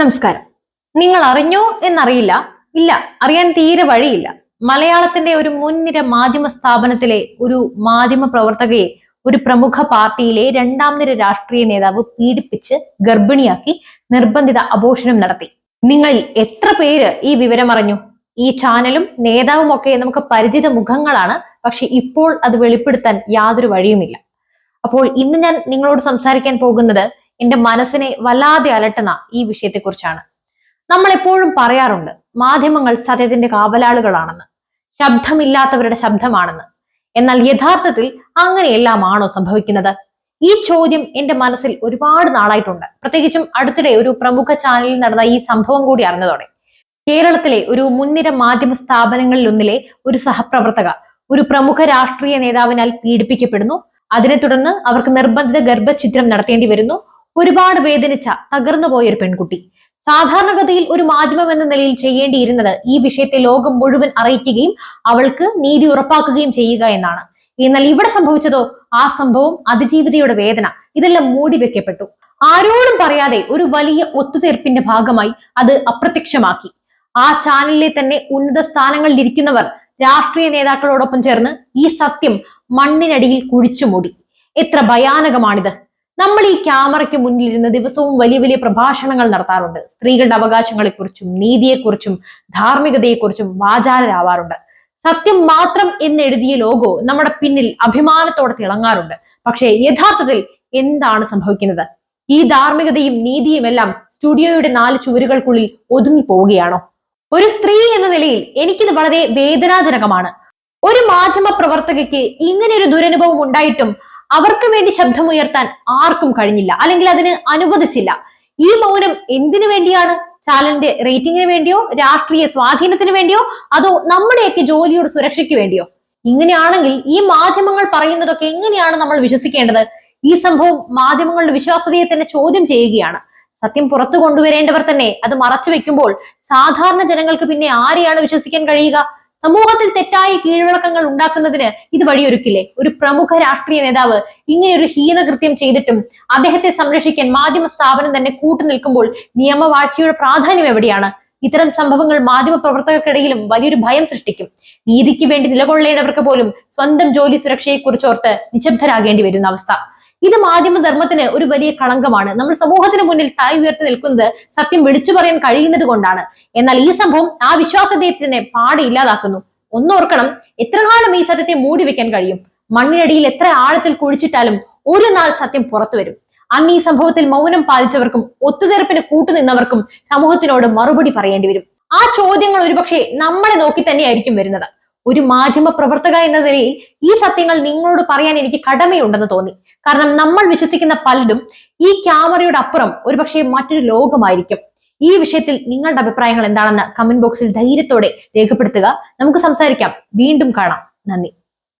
നമസ്കാരം. നിങ്ങൾ അറിഞ്ഞോ എന്നറിയില്ല. ഇല്ല അറിയാൻ തീരെ വഴിയില്ല. മലയാളത്തിന്റെ ഒരു മുൻനിര മാധ്യമ സ്ഥാപനത്തിലെ ഒരു മാധ്യമ പ്രവർത്തകയെ ഒരു പ്രമുഖ പാർട്ടിയിലെ രണ്ടാം നിര രാഷ്ട്രീയ നേതാവ് പീഡിപ്പിച്ച് ഗർഭിണിയാക്കി നിർബന്ധിത അപോഷണം നടത്തി. നിങ്ങളിൽ എത്ര പേര് ഈ വിവരം അറിഞ്ഞു ഈ ചാനലും നേതാവും ഒക്കെ നമുക്ക് പരിചിത മുഖങ്ങളാണ് പക്ഷെ ഇപ്പോൾ അത് വെളിപ്പെടുത്താൻ യാതൊരു വഴിയുമില്ല. അപ്പോൾ ഇന്ന് ഞാൻ നിങ്ങളോട് സംസാരിക്കാൻ പോകുന്നത് എന്റെ മനസ്സിനെ വല്ലാതെ അലട്ടുന്ന ഈ വിഷയത്തെക്കുറിച്ചാണ്. നമ്മൾ എപ്പോഴും പറയാറുണ്ട് മാധ്യമങ്ങൾ സത്യത്തിന്റെ കാവലാളുകളാണെന്ന് ശബ്ദമില്ലാത്തവരുടെ ശബ്ദമാണെന്ന്. എന്നാൽ യഥാർത്ഥത്തിൽ അങ്ങനെയെല്ലാമാണോ സംഭവിക്കുന്നത്? ഈ ചോദ്യം എന്റെ മനസ്സിൽ ഒരുപാട് നാളായിട്ടുണ്ട്. പ്രത്യേകിച്ചും അടുത്തിടെ ഒരു പ്രമുഖ ചാനലിൽ നടന്ന ഈ സംഭവം കൂടി അറിഞ്ഞതോടെ. കേരളത്തിലെ ഒരു മുൻനിര മാധ്യമ സ്ഥാപനങ്ങളിൽ ഒന്നിലെ ഒരു സഹപ്രവർത്തക ഒരു പ്രമുഖ രാഷ്ട്രീയ നേതാവിനാൽ പീഡിപ്പിക്കപ്പെടുന്നു. അതിനെ തുടർന്ന് അവർക്ക് നിർബന്ധിത ഗർഭഛിദ്രം നടത്തേണ്ടി വരുന്നു. ഒരുപാട് വേദനിച്ച തകർന്നു പോയ ഒരു പെൺകുട്ടി. സാധാരണഗതിയിൽ ഒരു മാധ്യമം എന്ന നിലയിൽ ചെയ്യേണ്ടിയിരുന്നത് ഈ വിഷയത്തെ ലോകം മുഴുവൻ അറിയിക്കുകയും അവൾക്ക് നീതി ഉറപ്പാക്കുകയും ചെയ്യുക എന്നാണ്. എന്നാൽ ഇവിടെ സംഭവിച്ചതോ? ആ സംഭവം അതിജീവിതയുടെ വേദന. ഇതെല്ലാം മൂടി വെക്കപ്പെട്ടു. ആരോടും പറയാതെ ഒരു വലിയ ഒത്തുതീർപ്പിന്റെ ഭാഗമായി അത് അപ്രത്യക്ഷമാക്കി. ആ ചാനലിലെ തന്നെ ഉന്നത സ്ഥാനങ്ങളിൽ ഇരിക്കുന്നവർ രാഷ്ട്രീയ നേതാക്കളോടൊപ്പം ചേർന്ന് ഈ സത്യം മണ്ണിനടിയിൽ കുഴിച്ചു മൂടി. എത്ര ഭയാനകമാണിത്. നമ്മൾ ഈ ക്യാമറയ്ക്ക് മുന്നിലിരുന്ന് ദിവസവും വലിയ വലിയ പ്രഭാഷണങ്ങൾ നടത്താറുണ്ട്. സ്ത്രീകളുടെ അവകാശങ്ങളെക്കുറിച്ചും നീതിയെക്കുറിച്ചും ധാർമ്മികതയെക്കുറിച്ചും വാചാലരാവാറുണ്ട്. സത്യം മാത്രം എന്നെഴുതിയ ലോഗോ നമ്മുടെ പിന്നിൽ അഭിമാനത്തോടെ തിളങ്ങാറുണ്ട്. പക്ഷേ യഥാർത്ഥത്തിൽ എന്താണ് സംഭവിക്കുന്നത്? ഈ ധാർമ്മികതയും നീതിയും എല്ലാം സ്റ്റുഡിയോയുടെ നാല് ചുവരുകൾക്കുള്ളിൽ ഒതുങ്ങി പോവുകയാണോ ഒരു സ്ത്രീ എന്ന നിലയിൽ എനിക്കിത് വളരെ വേദനാജനകമാണ്. ഒരു മാധ്യമ പ്രവർത്തകയ്ക്ക് ഇങ്ങനെ ഒരു ദുരനുഭവം ഉണ്ടായിട്ടും അവർക്ക് വേണ്ടി ശബ്ദമുയർത്താൻ ആർക്കും കഴിഞ്ഞില്ല. അല്ലെങ്കിൽ അതിന് അനുവദിച്ചില്ല. ഈ മൗനം എന്തിനു വേണ്ടിയാണ്? ചാനലിന്റെ റേറ്റിംഗിന് വേണ്ടിയോ? രാഷ്ട്രീയ സ്വാധീനത്തിന് വേണ്ടിയോ? അതോ നമ്മുടെയൊക്കെ ജോലിയുടെ സുരക്ഷയ്ക്ക് വേണ്ടിയോ? ഇങ്ങനെയാണെങ്കിൽ ഈ മാധ്യമങ്ങൾ പറയുന്നതൊക്കെ എങ്ങനെയാണ് നമ്മൾ വിശ്വസിക്കേണ്ടത്? ഈ സംഭവം മാധ്യമങ്ങളുടെ വിശ്വാസ്യതയെ തന്നെ ചോദ്യം ചെയ്യുകയാണ്. സത്യം പുറത്തു കൊണ്ടുവരേണ്ടവർ തന്നെ അത് മറച്ചു വെക്കുമ്പോൾ സാധാരണ ജനങ്ങൾക്ക് പിന്നെ ആരെയാണ് വിശ്വസിക്കാൻ കഴിയുക? സമൂഹത്തിൽ തെറ്റായ കീഴ്വഴക്കങ്ങൾ ഉണ്ടാക്കുന്നതിന് ഇത് വഴിയൊരുക്കില്ലേ? ഒരു പ്രമുഖ രാഷ്ട്രീയ നേതാവ് ഇങ്ങനെ ഒരു ഹീനകൃത്യം ചെയ്തിട്ടും അദ്ദേഹത്തെ സംരക്ഷിക്കാൻ മാധ്യമ സ്ഥാപനം തന്നെ കൂട്ടുനിൽക്കുമ്പോൾ നിയമവാഴ്ചയുടെ പ്രാധാന്യം എവിടെയാണ്? ഇത്തരം സംഭവങ്ങൾ മാധ്യമ പ്രവർത്തകർക്കിടയിലും വലിയൊരു ഭയം സൃഷ്ടിക്കും. നീതിക്ക് വേണ്ടി നിലകൊള്ളേണ്ടവർക്ക് പോലും സ്വന്തം ജോലി സുരക്ഷയെക്കുറിച്ചോർത്ത് നിശബ്ദരാകേണ്ടി വരുന്ന അവസ്ഥ. ഇത് മാധ്യമധർമ്മത്തിന് ഒരു വലിയ കളങ്കമാണ്. നമ്മൾ സമൂഹത്തിന് മുന്നിൽ തായ് ഉയർത്തി നിൽക്കുന്നത് സത്യം വിളിച്ചു പറയാൻ കഴിയുന്നത് കൊണ്ടാണ്. എന്നാൽ ഈ സംഭവം ആ വിശ്വാസതയത്തിനെ പാടെ ഇല്ലാതാക്കുന്നു. ഒന്നോർക്കണം എത്ര കാലം ഈ സത്യത്തെ മൂടി വെക്കാൻ കഴിയും? മണ്ണിനടിയിൽ എത്ര ആഴത്തിൽ കുഴിച്ചിട്ടാലും ഒരു നാൾ സത്യം പുറത്തു വരും. അന്ന് ഈ സംഭവത്തിൽ മൗനം പാലിച്ചവർക്കും ഒത്തുതീർപ്പിന് കൂട്ടുനിന്നവർക്കും സമൂഹത്തിനോട് മറുപടി പറയേണ്ടി വരും. ആ ചോദ്യങ്ങൾ ഒരുപക്ഷെ നമ്മളെ നോക്കി തന്നെയായിരിക്കും വരുന്നത്. ഒരു മാധ്യമ പ്രവർത്തക എന്ന നിലയിൽ ഈ സത്യങ്ങൾ നിങ്ങളോട് പറയാൻ എനിക്ക് കടമയുണ്ടെന്ന് തോന്നി. കാരണം നമ്മൾ വിശ്വസിക്കുന്ന പലതും ഈ ക്യാമറയുടെ അപ്പുറം ഒരുപക്ഷെ മറ്റൊരു ലോകമായിരിക്കും. ഈ വിഷയത്തിൽ നിങ്ങളുടെ അഭിപ്രായങ്ങൾ എന്താണെന്ന് കമന്റ് ബോക്സിൽ ധൈര്യത്തോടെ രേഖപ്പെടുത്തുക. നമുക്ക് സംസാരിക്കാം. വീണ്ടും കാണാം. നന്ദി.